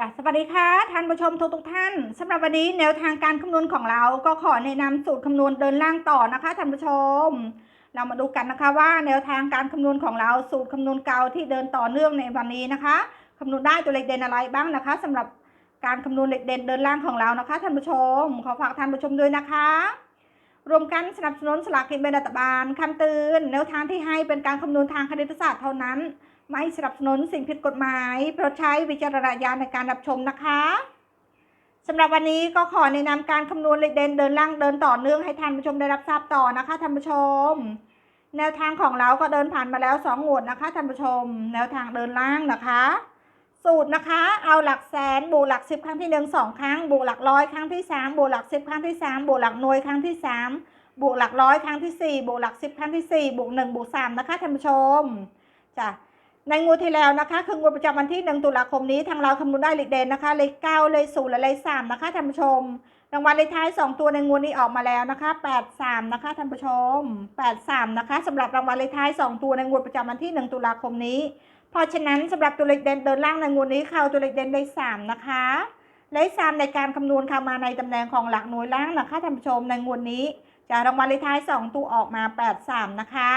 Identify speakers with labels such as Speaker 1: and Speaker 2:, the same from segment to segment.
Speaker 1: จ้ะสวัสดีค่ะท่านผู้ชมทุกทุกท่านสำหรับวันนี้แนวทางการคำนวณของเราก็ขอแนะนำสูตรคำนวณเดินล่างต่อนะคะท่านผู้ชม เรามาดูกันนะคะว่าแนวทางการคำนวณของเราสูตรคำนวณเก่าที่เดินต่อเนื่องในวันนี้นะคะคำนวณได้ตัวเลขเด่นอะไรบ้างนะคะสำหรับการคำนวณเลขเด่นเดินล่างของเรานะคะท่านผู้ชม ขอฝากท่านผู้ชมด้วยนะคะ รวมกันสนับสนุนสลากกินแบ่งรัฐบาลคำเตือนแนวทางที่ให้เป็นการคำนวณทางคณิตศาสตร์เท่านั้น ไม่สนับสนุนสิ่งผิดกฎหมายโปรดใช้วิจารณญาณในการรับชมนะคะสำหรับวันนี้ก็ขอแนะนำการคำนวณเลขเด่นเดินล่างเดินต่อเนื่องให้ท่านผู้ชมได้รับทราบต่อนะคะท่านผู้ชม แนวทางของเราก็เดินผ่านมาแล้ว2งวดนะคะท่านผู้ชม แนวทางเดินล่างนะคะ สูตรนะคะ เอาหลักแสนบวกหลักสิบครั้งที่หนึ่งสองครั้งบวกหลักร้อยครั้งที่สามบวกหลักสิบครั้งที่สามบวกหลักหน่วยครั้งที่สามบวกหลักร้อยครั้งที่สี่บวกหลักสิบครั้งที่สี่บวกหนึ่งบวกสามนะคะท่านผู้ชมจ้ะ ในงวดที่แล้วนะคะ คืองวดประจำวันที่ 1 ตุลาคมนี้ทางเราคำนวณได้เลขเด่นนะคะ เลข9เลข0และเลข3นะคะท่านผู้ชม รางวัลเลขท้าย 2 ตัวในงวดนี้ออกมาแล้วนะคะ83นะคะท่านผู้ชม83นะคะสำหรับรางวัลเลขท้าย 2 ตัวในงวดประจำวันที่ 1 ตุลาคมนี้ เพราะฉะนั้นสำหรับตัวเลขเด่นเดินล่างในงวดนี้เข้าตัวเลขเด่นเลข3นะคะเลข3ในการคำนวณเข้ามาในตำแหน่งของหลักหน่วยล่างนะคะท่านผู้ชมในงวดนี้จะรางวัลเลขท้าย 2 ตัวออกมา 83 นะคะ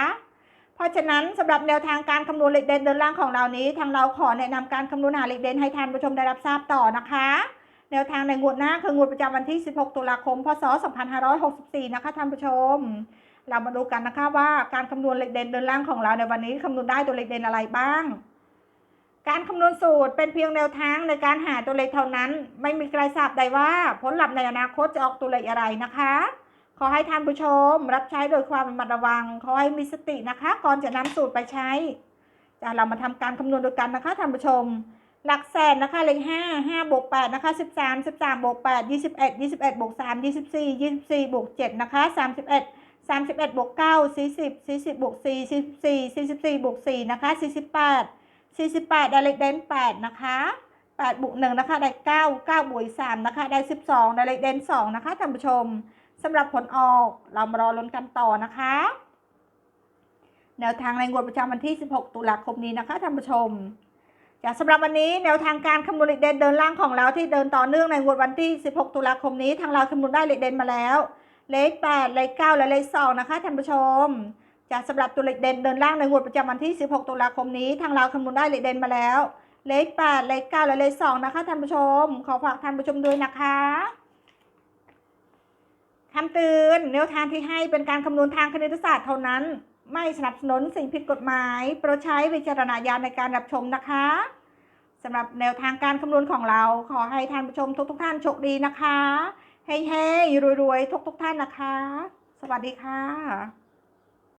Speaker 1: ราะฉะนั้นสำหรับแนวทางการคำนวณเลขเด่นเดินล่างของเรานี้ ทางเราขอแนะนำการคำนวณหาเลขเด่นให้ท่านผู้ชมได้รับทราบต่อนะคะ แนวทางในงวดหน้าคืองวดประจำวันที่ 16 ตุลาคม พศ 2564 นะคะท่านผู้ชม เรามาดูกันนะคะว่าการคำนวณเลขเด่นเดินล่างของเราในวันนี้คำนวณได้ตัวเลขเด่นอะไรบ้าง การคำนวณสูตรเป็นเพียงแนวทางในการหาตัวเลขเท่านั้น ไม่มีใครทราบได้ว่าผลลัพธ์ในอนาคตจะออกตัวเลขอะไรนะคะ ขอให้ท่านผู้ชม รับใช้โดยความระมัดระวัง ขอให้มีสตินะคะ ก่อนจะนำสูตรไปใช้จะเรามาทำการคำนวณด้วยกันนะคะท่านผู้ชม หลักแสนนะคะเลขห้าห้าบวกแปดนะคะสิบสามสิบสามบวกแปดยี่สิบเอ็ดยี่สิบเอ็ดบวกสามยี่สิบสี่ยี่สิบสี่บวกเจ็ดนะคะสามสิบเอ็ดสามสิบเอ็ดบวกเก้าสี่สิบสี่สิบบวกสี่สี่สิบสี่สี่สิบสี่บวกสี่นะคะสี่สิบแปดสี่สิบแปดได้เลขเด่นแปดนะคะแปดบวกหนึ่งนะคะได้เก้าเก้าบวกสามนะคะได้สิบสองได้เลขเด่นสองนะคะท่านผู้ชม สำหรับผลออกเรามารอลุ้นกันต่อนะคะ แนวทางในงวดประจำวันที่ 16 ตุลาคมนี้นะคะท่านผู้ชมจากสำหรับวันนี้แนวทางการคำนวณเลเด่นเดินล่างของเราที่เดินต่อเนื่องในงวดวันที่ 16 ตุลาคมนี้ทางเราคำนวณได้เลขเด่นมาแล้ว เลข 8 เลข 9 และเลข 2 นะคะท่านผู้ชม จากสำหรับตัวเลขเด่นเดินล่างในงวดประจำวันที่ 16 ตุลาคมนี้ทางเราคำนวณได้เลขเด่นมาแล้ว เลข 8 เลข 9 และเลข 2 นะคะท่านผู้ชม ขอฝากท่านผู้ชมด้วยนะคะ คำเตือนแนวทางที่ให้เป็นการคำนวณทางคณิตศาสตร์เท่านั้น ไม่สนับสนุนสิ่งผิดกฎหมาย โปรดใช้วิจารณญาณในการรับชมนะคะสำหรับแนวทางการคำนวณของเรา ขอให้ท่านผู้ชมทุกทท่านโชคดีนะคะเฮ้ยๆรวยๆทุกๆทท่านนะคะ สวัสดีค่ะ